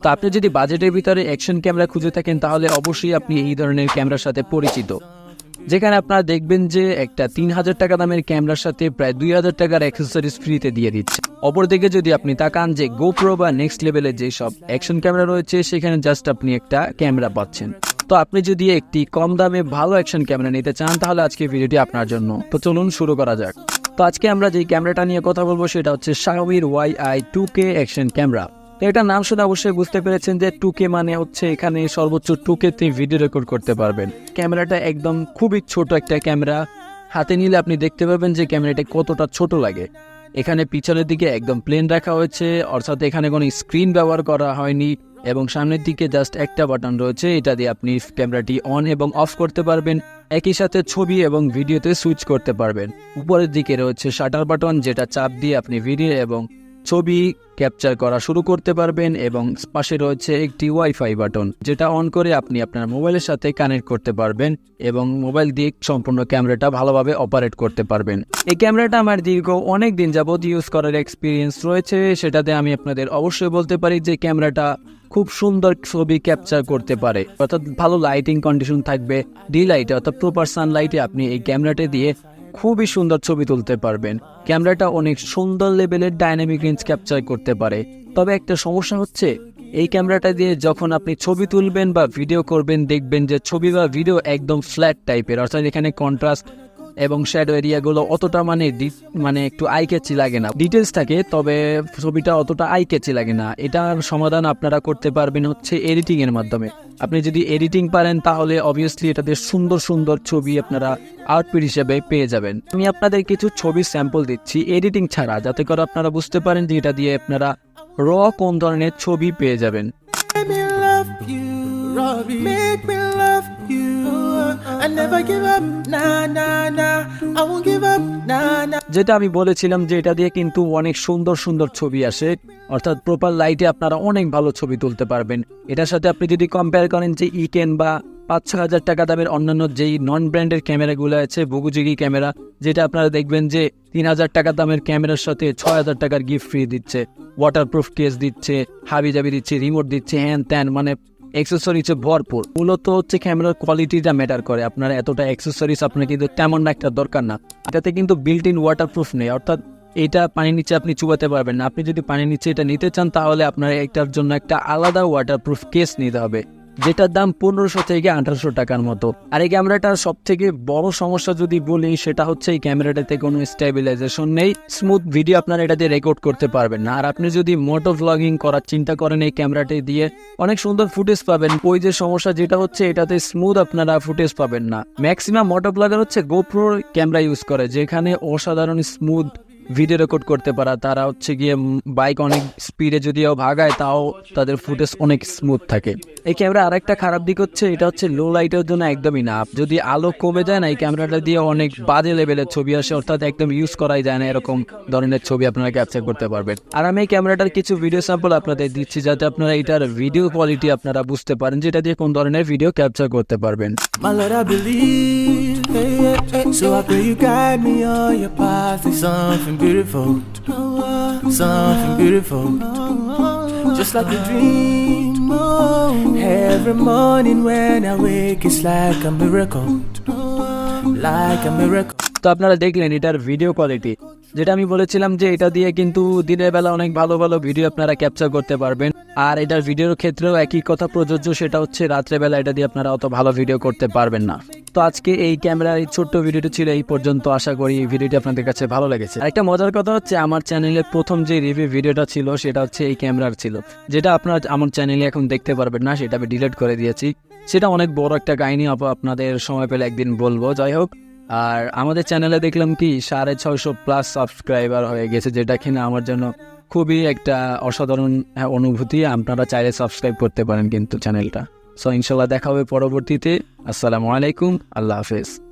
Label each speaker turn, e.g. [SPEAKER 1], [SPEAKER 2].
[SPEAKER 1] তো আপনি যদি বাজেটের ভিতরে অ্যাকশন ক্যামেরা খুঁজে থাকেন, তাহলে অবশ্যই আপনি এই ধরনের ক্যামেরার সাথে পরিচিত। যেখানে আপনারা দেখবেন যে একটা তিন হাজার টাকা দামের ক্যামেরার সাথে প্রায় দুই হাজার টাকার অ্যাক্সেসরিজ ফ্রিতে দিয়ে দিচ্ছে। অপরদিকে যদি আপনি তাকান যে গোপ্রো বা নেক্সট লেভেলের যে সব অ্যাকশন ক্যামেরা রয়েছে, সেখানে জাস্ট আপনি একটা ক্যামেরা পাচ্ছেন। তো আপনি যদি একটি কম দামে ভালো অ্যাকশন ক্যামেরা নিতে চান, তাহলে আজকে ভিডিওটি আপনার জন্য। তো চলুন শুরু করা যাক। তো আজকে আমরা যে ক্যামেরাটা নিয়ে কথা বলব, সেটা হচ্ছে শাওমির Y I two K action camera তো এটা নাম শুনে অবশ্যই বুঝতে পেরেছেন যে টুকে মানে হচ্ছে এখানে সর্বোচ্চ টু তে ভিডিও রেকর্ড করতে পারবেন। ক্যামেরাটা একদম খুবই ছোট একটা ক্যামেরা। হাতে নিলে আপনি দেখতে পাবেন যে ক্যামেরাটা কতটা ছোট লাগে। এখানে পিছনের দিকে একদম প্লেন রাখা হয়েছে, অর্থাৎ এখানে কোনো স্ক্রিন ব্যবহার করা হয়নি এবং সামনের দিকে জাস্ট একটা বাটন রয়েছে, এটা দিয়ে আপনি ক্যামেরাটি অন এবং অফ করতে পারবেন। একই সাথে ছবি এবং ভিডিওতে সুইচ করতে পারবেন। উপরের দিকে রয়েছে শাটার বাটন যেটা চাপ দিয়ে আপনি ভিডিও এবং ছবি ক্যাপচার করা শুরু করতে পারবেন এবং পাশে রয়েছে একটি ওয়াইফাই বাটন, যেটা অন করে আপনি আপনার মোবাইলের সাথে কানেক্ট করতে পারবেন এবং মোবাইল দিয়ে সম্পূর্ণ ক্যামেরাটা ভালোভাবে অপারেট করতে পারবেন। এই ক্যামেরাটা আমার দীর্ঘ অনেক দিন যাবত ইউজ করার এক্সপিরিয়েন্স রয়েছে, সেটাতে আমি আপনাদের অবশ্যই বলতে পারি যে ক্যামেরাটা খুব সুন্দর ছবি ক্যাপচার করতে পারে। অর্থাৎ ভালো লাইটিং কন্ডিশন থাকবে ডি লাইটে অর্থাৎ প্রপার সানলাইটে আপনি এই ক্যামেরাটা দিয়ে খুবই সুন্দর ছবি তুলতে পারবেন। ক্যামেরাটা অনেক সুন্দর লেভেলের ডাইনামিক রেঞ্জ ক্যাপচার করতে পারে। তবে একটা সমস্যা হচ্ছে, এই ক্যামেরাটা দিয়ে যখন আপনি ছবি তুলবেন বা ভিডিও করবেন, দেখবেন যে ছবি বা ভিডিও একদম ফ্ল্যাট টাইপের অর্থাৎ এখানে কন্ট্রাস্ট এবং শ্যাডো এরিয়াগুলো অতটা মানে ডি- মানে একটু আই ক্যাচি লাগে না। ডিটেলস থাকে তবে ছবিটা অতটা আই ক্যাচি লাগে না। এটার সমাধান আপনারা করতে পারবেন হচ্ছে এডিটিং এর মাধ্যমে। আপনি যদি এডিটিং পারেন তাহলে অবভিয়াসলি এটাতে সুন্দর সুন্দর ছবি আপনারা আউটপুট হিসেবে পেয়ে যাবেন। আমি আপনাদের কিছু ছবির স্যাম্পল দিচ্ছি এডিটিং ছাড়া যাতে করে আপনারা বুঝতে পারেন যে এটা দিয়ে আপনারা র কোন ধরনের ছবি পেয়ে যাবেন।
[SPEAKER 2] Make me love you,
[SPEAKER 1] যেটা আমি বলেছিলাম যে এটা দিয়ে কিন্তু অনেক সুন্দর সুন্দর ছবি আসে। অর্থাৎ প্রপার লাইটে আপনারা অনেক ভালো ছবি তুলতে পারবেন। এটার সাথে আপনি যদি কম্পেয়ার করেন যে ইকেন বা পাঁচ ছ হাজার টাকা দামের অন্যান্য যেই নন ব্র্যান্ডের ক্যামেরাগুলো আছে বুগুজিগি ক্যামেরা যেটা আপনারা দেখবেন যে তিন হাজার টাকা দামের ক্যামেরার সাথে ছয় হাজার টাকার গিফট ফ্রি দিচ্ছে। ওয়াটারপ্রুফ কেস দিচ্ছে হাবি জাবি দিচ্ছে রিমোট দিচ্ছে হ্যান ত্যান মানে অ্যাক্সেসরিজে ভরপুর। মূলত হচ্ছে ক্যামেরার কোয়ালিটিটা ম্যাটার করে। আপনার এতটা অ্যাক্সেসরিজ আপনার কিন্তু তেমন একটা দরকার না। এটাতে কিন্তু বিল্ট ইন ওয়াটারপ্রুফ নেই। অর্থাৎ এটা পানির নিচে আপনি চুবাতে পারবেন না। আপনি যদি পানির নিচে এটা নিতে চান, তাহলে আপনার এটার জন্য একটা আলাদা ওয়াটারপ্রুফ কেস নিতে হবে। যেটার দাম পনেরোশো থেকে আঠারোশো টাকার মতো। আর এই ক্যামেরাটার সব থেকে বড় সমস্যা যদি বলি, সেটা হচ্ছে এই ক্যামেরাটাতে কোনো স্টেবিলাইজেশন নেই। স্মুথ ভিডিও আপনারা দিয়ে রেকর্ড করতে পারবেন না। আর আপনি যদি মোটো ভ্লগিং করার চিন্তা করেন এই ক্যামেরাটি দিয়ে, অনেক সুন্দর ফুটেজ পাবেন। ওই যে সমস্যা যেটা হচ্ছে, এটাতে স্মুথ আপনারা ফুটেজ পাবেন না। ম্যাক্সিমাম মোটো ব্লগার হচ্ছে গোপ্রো ক্যামেরা ইউজ করে, যেখানে অসাধারণ স্মুথ ভিডিও রেকর্ড করতে পারা। তারা হচ্ছে গিয়ে বাইক অনেক স্পিডে যদিও ভাগায়, তাও তাদের ফুটেজ অনেক স্মুথ থাকে। এই ক্যামেরা আরেকটা খারাপ দিক হচ্ছে, এটা হচ্ছে লো লাইটের জন্য একদমই না। যদি আলো কমে যায় না, এই ক্যামেরাটা দিয়ে অনেক বাজে লেভেলের ছবি আসে, অর্থাৎ একদম ইউজ করাই যায় না, এরকম ধরনের ছবি আপনারা ক্যাপচার করতে পারবেন আর আমি এই ক্যামেরাটার কিছু ভিডিও স্যাম্পল আপনাদের দিচ্ছি, যাতে আপনারা এটার ভিডিও কোয়ালিটি আপনারা বুঝতে পারেন, যেটা দিয়ে কোন ধরনের ভিডিও ক্যাপচার করতে পারবেন।
[SPEAKER 2] So I pray you guide me on your path to something beautiful. Something beautiful. Just like a dream. Every morning when I wake, it's like a miracle. Like a miracle.
[SPEAKER 1] তো আপনারা দেখলেন এটার video quality যেটা আমি বলেছিলাম যে এটা দিয়ে কিন্তু দিনের বেলা অনেক ভালো ভালো ভিডিও আপনারা ক্যাপচার করতে পারবেন। আর এটার ভিডিওর ক্ষেত্রেও একই কথা প্রযোজ্য, সেটা হচ্ছে রাত্রেবেলা এটা দিয়ে আপনারা অত ভালো ভিডিও করতে পারবেন না। তো আজকে এই ক্যামেরার এই ছোট্ট ভিডিওটি ছিল এই পর্যন্ত। আশা করি এই ভিডিওটি আপনাদের কাছে ভালো লেগেছে। একটা মজার কথা হচ্ছে, আমার চ্যানেলের প্রথম যে রিভিউ ভিডিওটা ছিল, সেটা হচ্ছে এই ক্যামেরার ছিল। যেটা আপনারা আমার চ্যানেলে এখন দেখতে পারবেন না, সেটা আমি ডিলিট করে দিয়েছি। সেটা অনেক বড় একটা কাহিনী, আপ- আপনাদের সময় পেলে একদিন বলব। যাই হোক আর আমাদের চ্যানেলে দেখলাম কি সাড়ে ছয়শো প্লাস সাবস্ক্রাইবার হয়ে গেছে যেটা কিনা আমার জন্য খুবই একটা অসাধারণ হ্যাঁ, অনুভূতি। আপনারা চাইলে সাবস্ক্রাইব করতে পারেন কিন্তু চ্যানেলটা সো ইনশাল্লাহ দেখা হবে পরবর্তীতে। আসসালামু আলাইকুম আল্লাহ হাফেজ।